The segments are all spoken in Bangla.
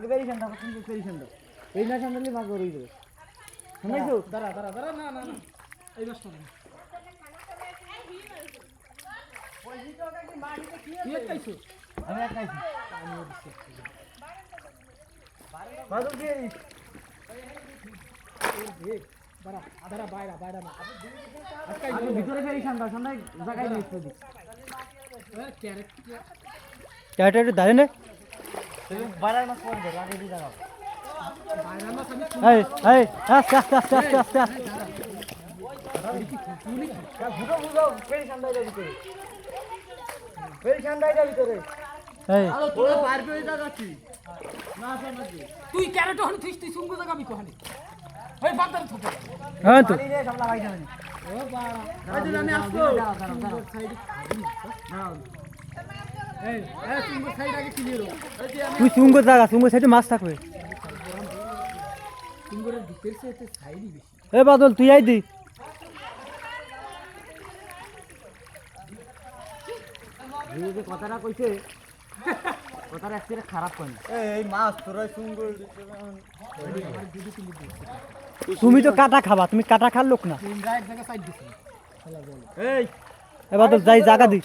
আগে বেরি ঠান্ডা তুমি বেরি ঠান্ডা এই না নিয়ে মাছ ধরেই দেবে শুনেছো? দাঁড়া দাঁড়া দাঁড়া না না না এই না কি খাইছো? আমি এক খাইছি। মাদুর দিয়ে দিস দাঁড়া দাঁড়া বাইরা বাইরা না ভিতরে জায়গায় নিয়ে একটু দাঁড়িয়ে নে। বাইরের মাছ পড়ে দেবে আগে দিয়ে দাঁড়াও তুই ক্যারেট হন তুই তুই সুঙ্গু জায়গা আমি কোহানি ওই বাদার থুতে হ্যাঁ তো ও বাড়া আমি আসব দাঁড়াও, দাঁড়াও, দাঁড়াও। তুই চুঙ্গ জায়গা চুঙ্গ সাইডে মাছ থাকবে এ বাদল তুই আই দি। কথাটা কইছে কথাটা খারাপ এই মাছ তোরা তুমি তো কাটা খাবা তুমি কাটা খার লোক না। এই এ বাদল যাই জায়গা দি।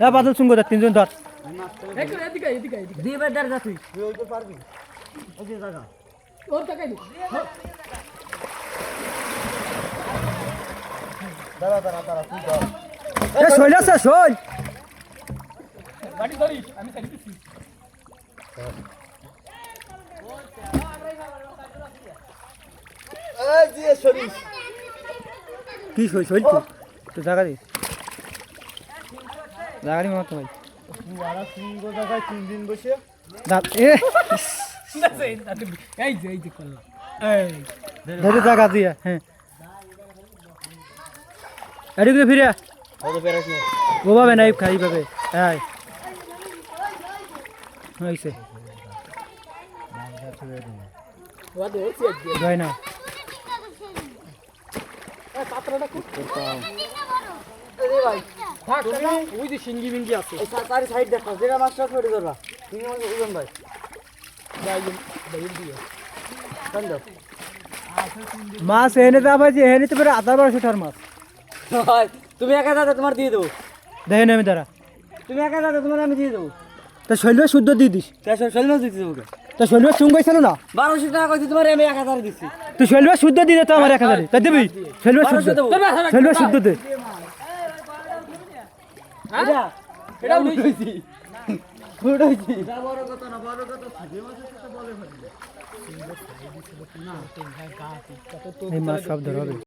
এ বাদল চুঙ্গ ধর তিনজন ধর। শৈল আছে শৈল। কি শৈল তো জায়গা দি জায়গা দি মতো ভাই তিন দিন বসে। দাঁত এ এই যে এই যে করলাম এই ধরে। জায়গা দিয়া হ্যাঁ। এদিকে ফিরে আ। হয়তো পেরেছ ও পাবে না খাই পাবে। হ্যাঁ হয়েছে। যায় না। পাত্রটা খুব ভাই। থাক কাকা ওই যে সিঙ্গি মিঙ্গি আছে। এই তারি সাইড দেখো যেটা মাছটা ছড়ে ধরবা। তুমি আমাকে ভাই। দিয়ে। মাছ এনে যা ভাই এনে তো বেড়ে আধা বারোশো টার মাছ। তুমি একা দাদা তোমার দিয়ে দেবো। দেখে তারা তুমি একা দাদা তোমার আমি দিয়ে দেবো। তা শুদ্ধ দিয়ে দিস। শৈল মাছ দিচ্ছি তোমাকে তা শৈল চুঙ্গ ছিল না? বারোশো টাকা কইছি তোমার আমি এক হাজার দিচ্ছি তুই শৈল শুদ্ধ দিয়ে দে তো আমার এক হাজারে। তা দিবি? শৈল শুদ্ধ শুদ্ধ দে। এটা এটা উঠেছি। উঠাইছি বড় কথা না বড় কথা থাকে মাছের সাথে বলে এই মাছ সব ধরা হবে।